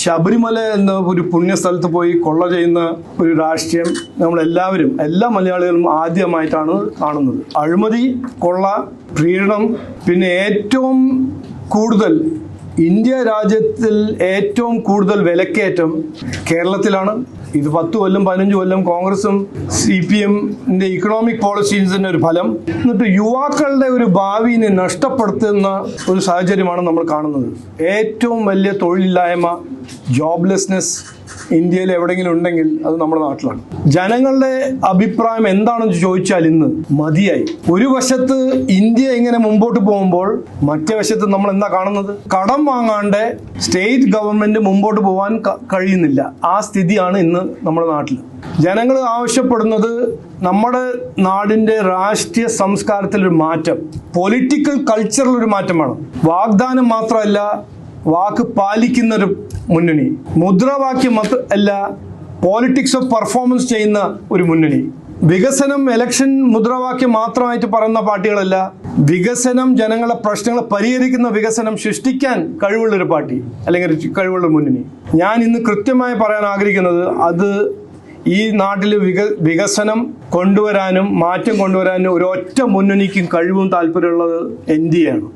ശബരിമല എന്ന ഒരു പുണ്യസ്ഥലത്ത് പോയി കൊള്ള ചെയ്യുന്ന ഒരു രാഷ്ട്രീയം നമ്മളെല്ലാവരും എല്ലാ മലയാളികളും ആദ്യമായിട്ടാണ് കാണുന്നത്. അഴിമതി കൊള്ള പ്രീണനം പിന്നെ ഏറ്റവും കൂടുതൽ ഇന്ത്യ രാജ്യത്തിൽ ഏറ്റവും കൂടുതൽ വിലക്കയറ്റം കേരളത്തിലാണ്. ഇത് പത്ത് കൊല്ലം പതിനഞ്ച് കൊല്ലം കോൺഗ്രസും സി പി എമ്മിന്റെ ഇക്കണോമിക് പോളിസീസിന്റെ ഒരു ഫലം. എന്നിട്ട് യുവാക്കളുടെ ഒരു ഭാവിനെ നഷ്ടപ്പെടുത്തുന്ന ഒരു സാഹചര്യമാണ് നമ്മൾ കാണുന്നത്. ഏറ്റവും വലിയ തൊഴിലില്ലായ്മ ജോബ്ലെസ്നെസ് ഇന്ത്യയിൽ എവിടെയെങ്കിലും ഉണ്ടെങ്കിൽ അത് നമ്മുടെ നാട്ടിലാണ്. ജനങ്ങളുടെ അഭിപ്രായം എന്താണെന്ന് ചോദിച്ചാൽ ഇന്ന് മതിയായി. ഒരു വശത്ത് ഇന്ത്യ ഇങ്ങനെ മുമ്പോട്ട് പോകുമ്പോൾ മറ്റേ വശത്ത് നമ്മൾ എന്താ കാണുന്നത്? കടം വാങ്ങാണ്ട് സ്റ്റേറ്റ് ഗവൺമെന്റ് മുമ്പോട്ട് പോകാൻ കഴിയുന്നില്ല. ആ സ്ഥിതിയാണ് ഇന്ന് നമ്മുടെ നാട്ടിൽ. ജനങ്ങൾ ആവശ്യപ്പെടുന്നത് നമ്മുടെ നാടിന്റെ രാഷ്ട്രീയ സംസ്കാരത്തിലൊരു മാറ്റം. പൊളിറ്റിക്കൽ കൾച്ചറിൽ ഒരു മാറ്റമാണ് വാഗ്ദാനം മാത്രമല്ല വാക്ക് പാലിക്കുന്ന ഒരു മുന്നണി. മുദ്രാവാക്യം മാത്രല്ല പോളിറ്റിക്സ് ഓഫ് പെർഫോമൻസ് ചെയ്യുന്ന ഒരു മുന്നണി. വികസനം ഇലക്ഷൻ മുദ്രാവാക്യം മാത്രമായിട്ട് പറയുന്ന പാർട്ടികളല്ല വികസനം ജനങ്ങളെ പ്രശ്നങ്ങൾ പരിഹരിക്കുന്ന വികസനം സൃഷ്ടിക്കാൻ കഴിവുള്ള ഒരു പാർട്ടി അല്ലെങ്കിൽ കഴിവുള്ള മുന്നണി. ഞാൻ ഇന്ന് കൃത്യമായി പറയാൻ ആഗ്രഹിക്കുന്നത് അത് ഈ നാട്ടിൽ വിക വികസനം കൊണ്ടുവരാനും മാറ്റം കൊണ്ടുവരാനും ഒരൊറ്റ മുന്നണിക്കും കഴിവും താല്പര്യമുള്ളത് എൻ ഡി എ ആണ്.